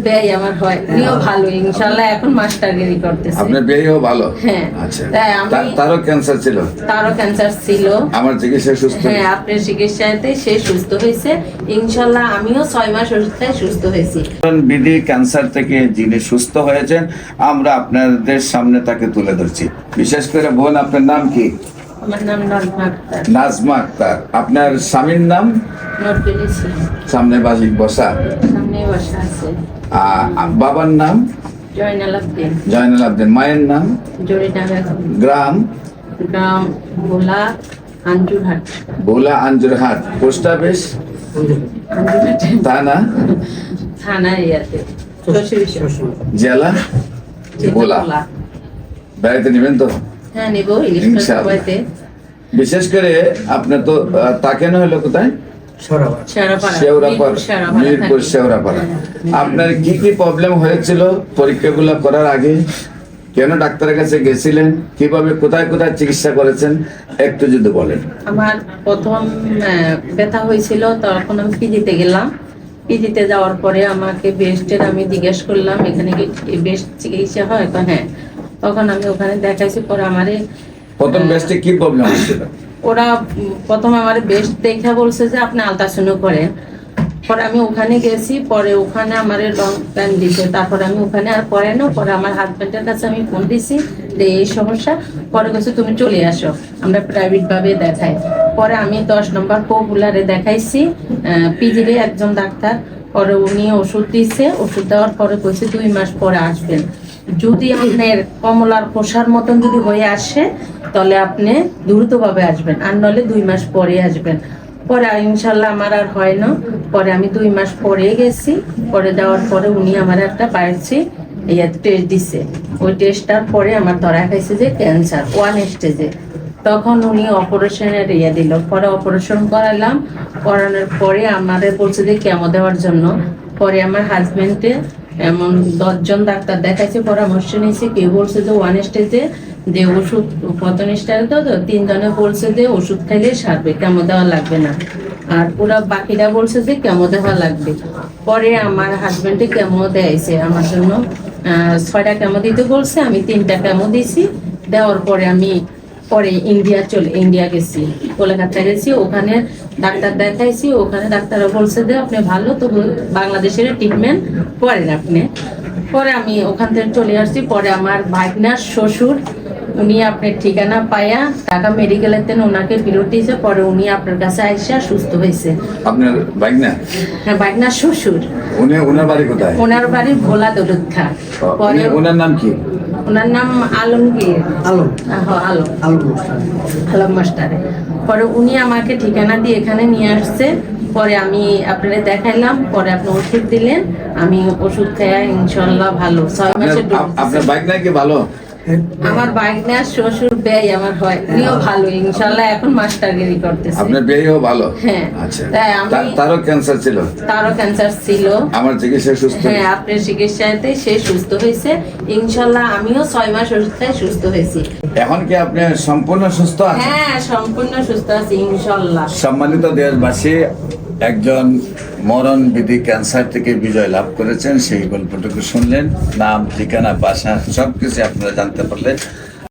ব্যয় আমার হয় উনিও ভালো ইনশাল্লাহ এখন মাস্টারগিরি করতেছে। আপনার বিয়েও ভালো? হ্যাঁ। আচ্ছা। তাই আমি- তারও ক্যান্সার ছিল? তারও ক্যান্সার ছিল। আমার চিকিৎসা সুস্থ হ্যাঁ আপনার চিকিৎসাতে সে সুস্থ হয়েছে। ইনশাল্লাহ আমিও ছয় মাস অবস্থায় সুস্থ হয়েছি। বিধি ক্যান্সার থেকে যিনি সুস্থ হয়েছেন আমরা আপনাদের সামনে তাকে তুলে ধরছি। বিশেষ করে বোন আপনার নাম কি? নজমা আক্তার। আপনার স্বামীর নাম? সামনে বাসিক বসা। সামনে বসা বাবার নাম? জয়নাল আব্দিন। মায়ের নাম? গ্রাম? গ্রাম ভোলা আঞ্জুরহাট। ভোলা আঞ্জুরহাট। Post office? থানা? থানা ইয়াতে। জেলা? ভোলা। বেড়াইতে নেবেন তো? হ্যাঁ নিব ইলিশ সবাইতে বিশেষ করে আপনি তো তাকে না হলো কোথায়। শেওড়াপাড়া। আপনার কি কি প্রবলেম হয়েছিল পরীক্ষাগুলো করার আগে? কেন ডাক্তারের কাছে গেছিলেন? কীভাবে কোথায় কোথায় চিকিৎসা করেছেন? একটু যদি বলেন। আমার প্রথম আহ, ব্যথা হয়েছিল তখন আমি পিজিতে গেলাম। পিজিতে যাওয়ার পরে আমাকে বেস্টের আমি জিজ্ঞেস করলাম এখানে কি বেস্ট চিকিৎসা হয়? তো হ্যাঁ তখন আমি ওখানে দেখাইছি পরে আমারে প্রথম বেস্টে কি প্রবলেম হয়েছিল? ওরা প্রথম আমার বেস্ট দেখা বলছে যে আপনি আলট্রাসাউন্ড করেন। পরে আমি ওখানে গেছি পরে ওখানে আমার লং প্যান দিছে। তারপরে আমি ওখানে আর পরে না পরে আমার হাজবেন্ডের কাছে আমি ফোন দিছি যে এই সমস্যা? পরে গেছে তুমি চলে আসো আমরা প্রাইভেট ভাবে দেখাই। পরে আমি দশ নম্বর পপুলারে দেখাইছি পিজিরে একজন ডাক্তার। পরে উনি ওষুধ দিছে ওষুধ দেওয়ার পরে কইছে দুই মাস পরে আসবেন। যদি আপনার কমলার খোসার মতন যদি হয়ে আসে, তাহলে আপনি দ্রুতভাবে আসবেন। আর নলে দুই মাস পরে আসবেন। পরে ইনশাল্লাহ আমার আর হয় না। পরে আমি দুই মাস পরে গেছি। পরে দেওয়ার পরে উনি আমার একটা বায়োপসি ইয়ে টেস্ট দিছে। ওই টেস্টটার পরে আমার ধরা খাইছে যে ক্যান্সার ওয়ান স্টেজে তখন উনি অপারেশনের ইয়ে দিল। পরে অপারেশন করালাম। করানোর পরে আমাদের বলছে যে কেমো দেওয়ার জন্য। পরে আমার হাজবেন্ডে এমন দশজন ডাক্তার দেখাইছে, পরামর্শ নিয়েছে, কেউ বলছে যে ওয়ান স্টেজে যে ওষুধ পতন স্টাইল তো তিনজনে বলছে যে ওষুধ খাইলে সারবে, কেমন দেওয়া লাগবে না। আর পুরা বাকিরা বলছে যে কেমো দেওয়া লাগবে। পরে আমার হাজব্যান্ডে কেমো দেয়াইছে আমার জন্য ছয়টা কেমো দিতে বলছে, আমি তিনটা কেমো দিছি। দেওয়ার পরে আমি পরে ইন্ডিয়া চলে, ইন্ডিয়া গেছি কলকাতা গেছি, ওখানে ডাক্তার দেখাইছি, ওখানে ডাক্তাররা বলছে যে আপনি ভালো, তো বাংলাদেশের ট্রিটমেন্ট করেন আপনি। পরে আমি ওখান থেকে চলে আসছি, পরে আমার ভাগনার শ্বশুর উনি আপনার ঠিকানা পায়া ঢাকা মেডিকেলের ওনাকে বিরত দিয়েছে পরে উনি আপনার কাছে আইসা সুস্থ হয়েছে। আপনার বাইক না হ্যাঁ ভাগনার শ্বশুর। উনি ওনার বাড়ি কোথায়? ওনার বাড়ি ভোলা দরুদখা পরে ওনার নাম কি? ওনার নাম আলমগীর। আলম। আহ, আলম। আলম অনুষ্ঠান আলম মাস্টারে। পরে উনি আমাকে ঠিকানা দিয়ে এখানে নিয়ে আসছে। পরে আমি আপনাদের দেখাইলাম পরে আপনি ওষুধ দিলেন। আমি ওষুধ খেয়ে ইনশাল্লাহ ভালো। ছয় মাসের আপনার বাইক না কি ভালো? আমার শ্বশুর ব্যয় আমার হয় উনিও ভালো এখন মাস্টারগিরি করতেছে। আপনার বিয়েও ভালো? হ্যাঁ। আচ্ছা। তাই আমি- তারও ক্যান্সার ছিল? তারও ক্যান্সার ছিল। আমার চিকিৎসা সুস্থ হ্যাঁ আপনার চিকিৎসাতে সে সুস্থ হয়েছে। ইনশাল্লাহ আমিও ছয় মাস অবস্থায় সুস্থ হয়েছি। এখন কি আপনি সম্পূর্ণ সুস্থ আছেন? হ্যাঁ সম্পূর্ণ সুস্থ আছি ইনশাল্লাহ। সম্মানিত দেশবাসী একজন মরণ বিধি ক্যান্সার থেকে বিজয় লাভ করেছেন, সেই গল্পটুকু শুনলেন। নাম, ঠিকানা, বাসা সব কিছু আপনারা জানতে পারলেন